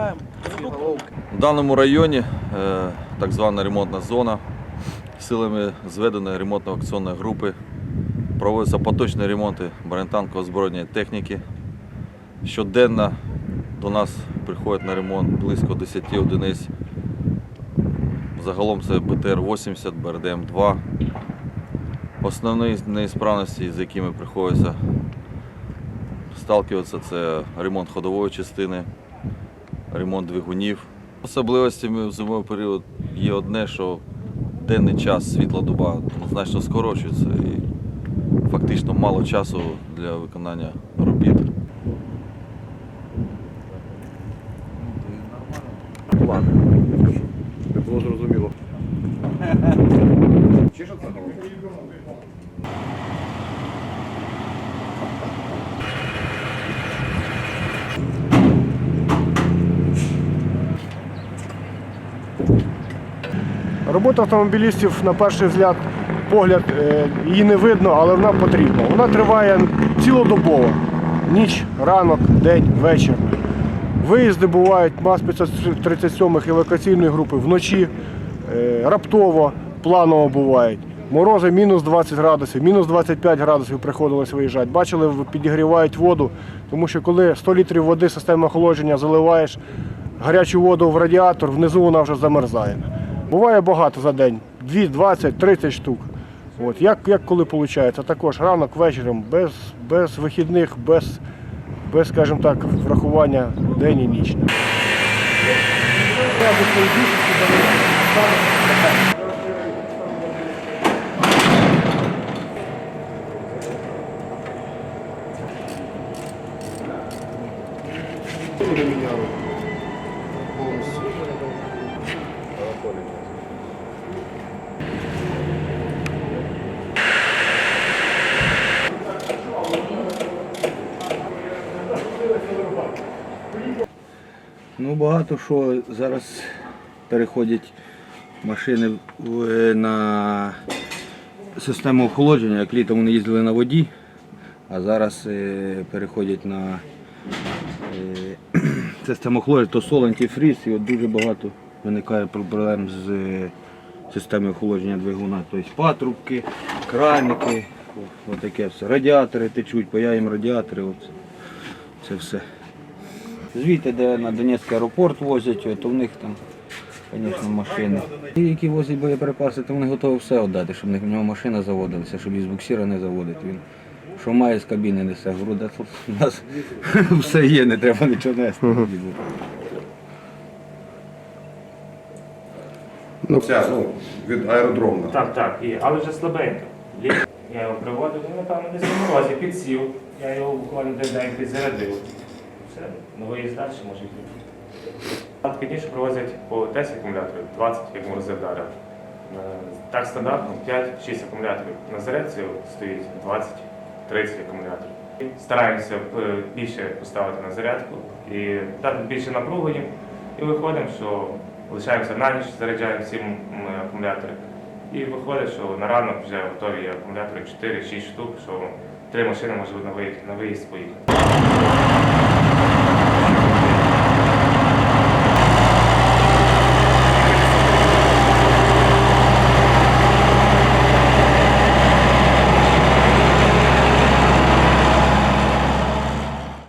міняємо. В даному районі е, так звана ремонтна зона. Силами зведеної ремонтно-акційної групи проводяться поточні ремонти бронетанково-озброєння техніки. Щоденно до нас приходять на ремонт близько 10 одиниць. Загалом це БТР-80, БРДМ-2. Основні неісправності, з якими приходиться сталкиватися, це ремонт ходової частини, ремонт двигунів. Особливостями в зимовий період є одне, що денний час світла доба значно скорочується і фактично мало часу для виконання робіт. План. Не було зрозуміло. Чешеться голова? Робота автомобілістів на перший взгляд, погляд, е, її не видно, але вона потрібна. Вона триває цілодобово. Ніч, ранок, день, вечір. Виїзди бувають МАЗ 537 евакуаційної групи вночі, е, раптово, планово бувають. Морози мінус 20 градусів, мінус 25 градусів приходилось виїжджати. Бачили, підігрівають воду, тому що коли 100 літрів води системи охолодження заливаєш гарячу воду в радіатор, внизу вона вже замерзає. Буває багато за день, 2, 20, 30 штук. От, як, як коли виходить, також ранок, вечором, без, без вихідних, без, без, скажімо так, врахування день і ніч. Ну, багато що зараз переходять машини на систему охолодження. Як літом вони їздили на воді, а зараз е, переходять на е, систему охолодження, то сол, антифріз, і от дуже багато виникає проблем з е, системою охолодження двигуна. Тобто патрубки, краники, отаке все. Радіатори течуть, паяємо радіатори. От, це все. Звідти, де на Донецький аеропорт возять, то в них там, звісно, машини. Ті, які возять боєприпаси, то вони готові все віддати, щоб в нього машина заводилася, щоб із буксира не заводити. Він що має з кабіни несе. Говорю, да тут у нас все є, не треба нічого нести. Ця від аеродромна. Так, так, і, але вже слабенько. Я його приводив, ну, напевно, десь на морозі, підсів. Я його буквально десь день підзарядив. Все, на виїзд далі може йти. Раніше привозять по 10 акумуляторів, 20, як морози вдарив. Е, Так стандартно 5-6 акумуляторів. На зарядці стоїть 20-30 акумуляторів. Стараємося е, більше поставити на зарядку і дати більше напругу їм. І виходимо, що лишаємося на ніч, заряджаємо всі акумулятори. І виходить, що на ранок вже готові акумулятори 4-6 штук, що три машини можуть на виїзд поїхати.